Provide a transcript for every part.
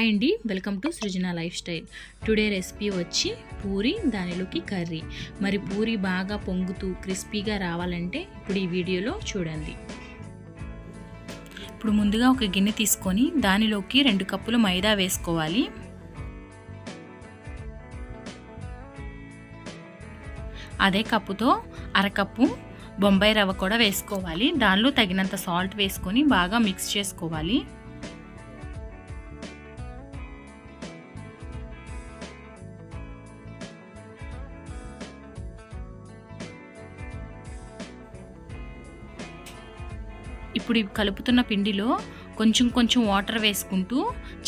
Hi అండి. Welcome to Srujana lifestyle. Today recipe వచ్చి పూరి దానిలోకి కర్రీ. మరి పూరి బాగా పొంగుతూ క్రిస్పీగా రావాలంటే ఇప్పుడు ఈ వీడియోలో చూడండి. ఇప్పుడు ముందుగా ఒక గిన్నె తీసుకొని దానిలోకి రెండు కప్పులు మైదా వేసుకోవాలి. అదే కప్పుతో అరకప్పు బొంబాయి రవ్వ కూడా వేసుకోవాలి. దానిలో తగినంత సాల్ట్ వేసుకొని బాగా మిక్స్ చేసుకోవాలి. ఇప్పుడు కలుపుతున్న పిండిలో కొంచెం కొంచెం వాటర్ వేసుకుంటూ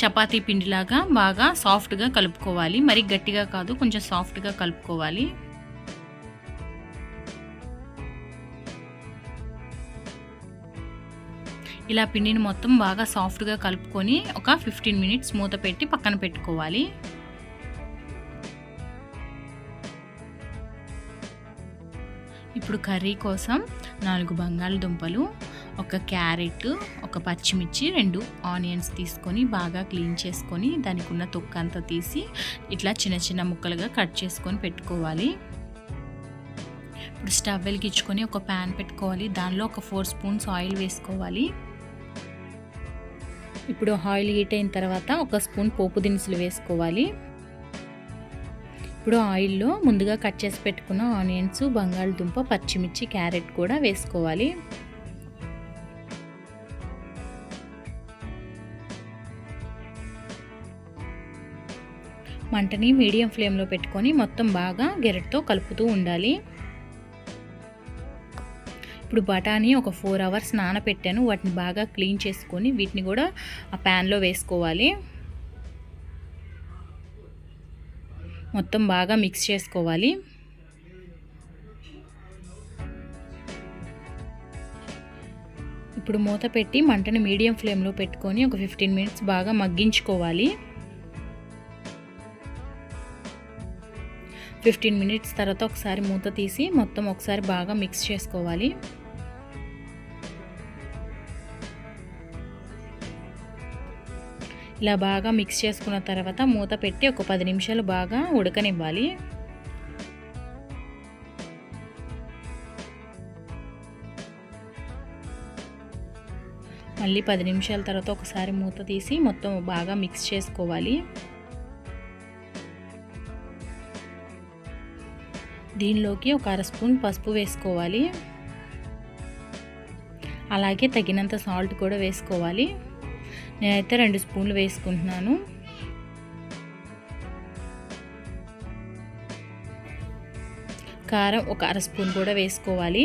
చపాతీ పిండిలాగా బాగా సాఫ్ట్గా కలుపుకోవాలి. మరి గట్టిగా కాదు కొంచెం సాఫ్ట్గా కలుపుకోవాలి. ఇలా పిండిని మొత్తం బాగా సాఫ్ట్గా కలుపుకొని ఒక ఫిఫ్టీన్ మినిట్స్ మూత పెట్టి పక్కన పెట్టుకోవాలి. ఇప్పుడు కర్రీ కోసం నాలుగు బంగాళదుంపలు ఒక క్యారెట్ ఒక పచ్చిమిర్చి రెండు ఆనియన్స్ తీసుకొని బాగా క్లీన్ చేసుకొని దానికి ఉన్న తొక్క అంతా తీసి ఇట్లా చిన్న చిన్న ముక్కలుగా కట్ చేసుకొని పెట్టుకోవాలి. ఇప్పుడు స్టవ్ వెలిగించుకొని ఒక ప్యాన్ పెట్టుకోవాలి. దానిలో ఒక ఫోర్ స్పూన్స్ ఆయిల్ వేసుకోవాలి. ఇప్పుడు ఆయిల్ హీట్ అయిన తర్వాత ఒక స్పూన్ పోపు దినుసులు వేసుకోవాలి. ఇప్పుడు ఆయిల్లో ముందుగా కట్ చేసి పెట్టుకున్న ఆనియన్స్ బంగాళదుంప పచ్చిమిర్చి క్యారెట్ కూడా వేసుకోవాలి. మంటని మీడియం ఫ్లేమ్లో పెట్టుకొని మొత్తం బాగా గెరటితో కలుపుతూ ఉండాలి. ఇప్పుడు బఠానీ ఒక ఫోర్ అవర్స్ నానబెట్టాను వాటిని బాగా క్లీన్ చేసుకొని వీటిని కూడా ఆ ప్యాన్లో వేసుకోవాలి. మొత్తం బాగా మిక్స్ చేసుకోవాలి. ఇప్పుడు మూత పెట్టి మంటని మీడియం ఫ్లేమ్లో పెట్టుకొని ఒక ఫిఫ్టీన్ మినిట్స్ బాగా మగ్గించుకోవాలి. ఫిఫ్టీన్ మినిట్స్ తర్వాత ఒకసారి మూత తీసి మొత్తం ఒకసారి బాగా మిక్స్ చేసుకోవాలి. ఇలా బాగా మిక్స్ చేసుకున్న తర్వాత మూత పెట్టి ఒక పది నిమిషాలు బాగా ఉడకనివ్వాలి. మళ్ళీ పది నిమిషాల తర్వాత ఒకసారి మూత తీసి మొత్తం బాగా మిక్స్ చేసుకోవాలి. దీనిలోకి ఒక అర స్పూన్ పసుపు వేసుకోవాలి. అలాగే తగినంత సాల్ట్ కూడా వేసుకోవాలి. నేనైతే రెండు స్పూన్లు వేసుకుంటున్నాను. కారం ఒక అర స్పూన్ కూడా వేసుకోవాలి.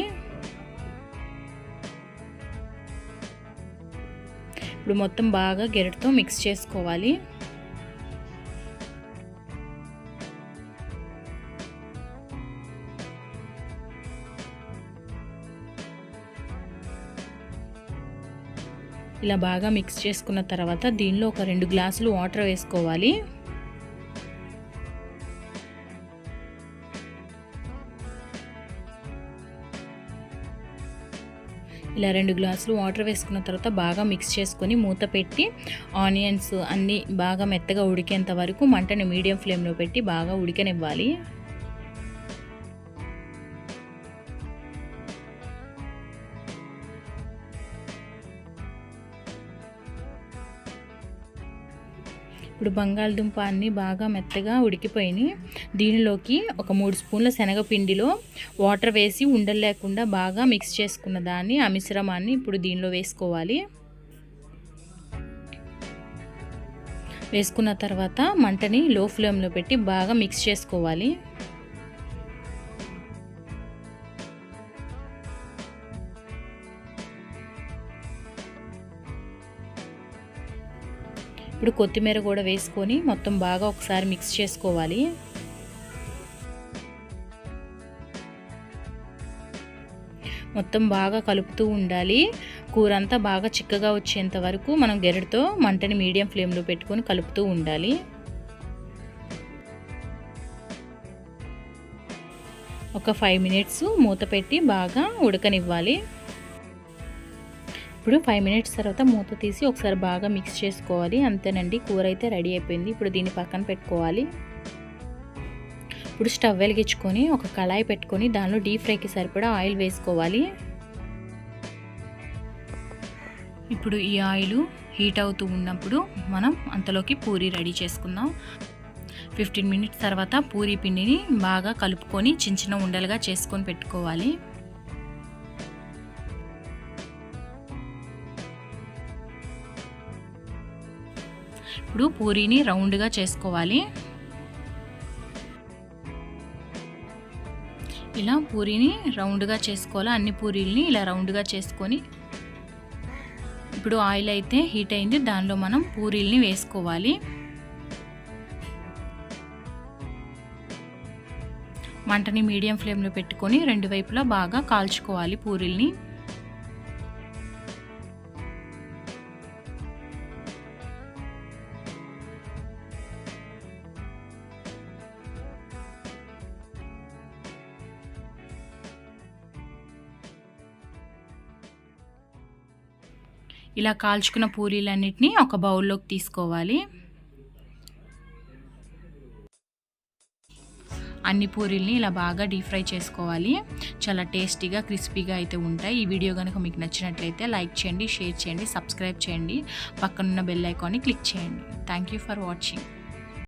ఇప్పుడు మొత్తం బాగా గెరటితో మిక్స్ చేసుకోవాలి. ఇలా బాగా మిక్స్ చేసుకున్న తర్వాత దీనిలో ఒక రెండు గ్లాసులు వాటర్ వేసుకోవాలి. ఇలా రెండు గ్లాసులు వాటర్ వేసుకున్న తర్వాత బాగా మిక్స్ చేసుకొని మూత పెట్టి ఆనియన్స్ అన్నీ బాగా మెత్తగా ఉడికేంత వరకు మంటను మీడియం ఫ్లేమ్లో పెట్టి బాగా ఉడికనివ్వాలి. ఇప్పుడు బంగాళదుంప అన్నీ బాగా మెత్తగా ఉడికిపోయినాయి. దీనిలోకి ఒక మూడు స్పూన్ల శనగపిండిలో వాటర్ వేసి ఉండలు లేకుండా బాగా మిక్స్ చేసుకున్న దాన్ని ఆ మిశ్రమాన్ని ఇప్పుడు దీనిలో వేసుకోవాలి. వేసుకున్న తర్వాత మంటని లో ఫ్లేమ్లో పెట్టి బాగా మిక్స్ చేసుకోవాలి. ఇప్పుడు కొత్తిమీర కూడా వేసుకొని మొత్తం బాగా ఒకసారి మిక్స్ చేసుకోవాలి. మొత్తం బాగా కలుపుతూ ఉండాలి. కూర అంతా బాగా చిక్కగా వచ్చేంత వరకు మనం గెరటితో మంటని మీడియం ఫ్లేమ్లో పెట్టుకొని కలుపుతూ ఉండాలి. ఒక ఫైవ్ మినిట్స్ మూత పెట్టి బాగా ఉడకనివ్వాలి. ఇప్పుడు ఫైవ్ మినిట్స్ తర్వాత మూత తీసి ఒకసారి బాగా మిక్స్ చేసుకోవాలి. అంతేనండి కూర అయితే రెడీ అయిపోయింది. ఇప్పుడు దీన్ని పక్కన పెట్టుకోవాలి. ఇప్పుడు స్టవ్ వెలిగించుకొని ఒక కళాయి పెట్టుకొని దానిలో డీప్ ఫ్రైకి సరిపడా ఆయిల్ వేసుకోవాలి. ఇప్పుడు ఈ ఆయిల్ హీట్ అవుతూ ఉన్నప్పుడు మనం అంతలోకి పూరి రెడీ చేసుకుందాం. ఫిఫ్టీన్ మినిట్స్ తర్వాత పూరి పిండిని బాగా కలుపుకొని చిన్న చిన్న ఉండలుగా చేసుకొని పెట్టుకోవాలి. ఇప్పుడు పూరీని రౌండ్గా చేసుకోవాలి. ఇలా పూరీని రౌండ్గా చేసుకోవాలి. అన్ని పూరీల్ని ఇలా రౌండ్గా చేసుకొని ఇప్పుడు ఆయిల్ అయితే హీట్ అయింది. దానిలో మనం పూరీల్ని వేసుకోవాలి. మంటని మీడియం ఫ్లేమ్లో పెట్టుకొని రెండు వైపులా బాగా కాల్చుకోవాలి పూరీల్ని. ఇలా కాల్చుకున్న పూరీలన్నిటిని ఒక బౌల్లోకి తీసుకోవాలి. అన్ని పూరీల్ని ఇలా బాగా డీప్ ఫ్రై చేసుకోవాలి. చాలా టేస్టీగా క్రిస్పీగా అయితే ఉంటాయి. ఈ వీడియో కనుక మీకు నచ్చినట్లయితే లైక్ చేయండి షేర్ చేయండి సబ్స్క్రైబ్ చేయండి. పక్కనున్న బెల్ ఐకాన్ని క్లిక్ చేయండి. Thank you for watching.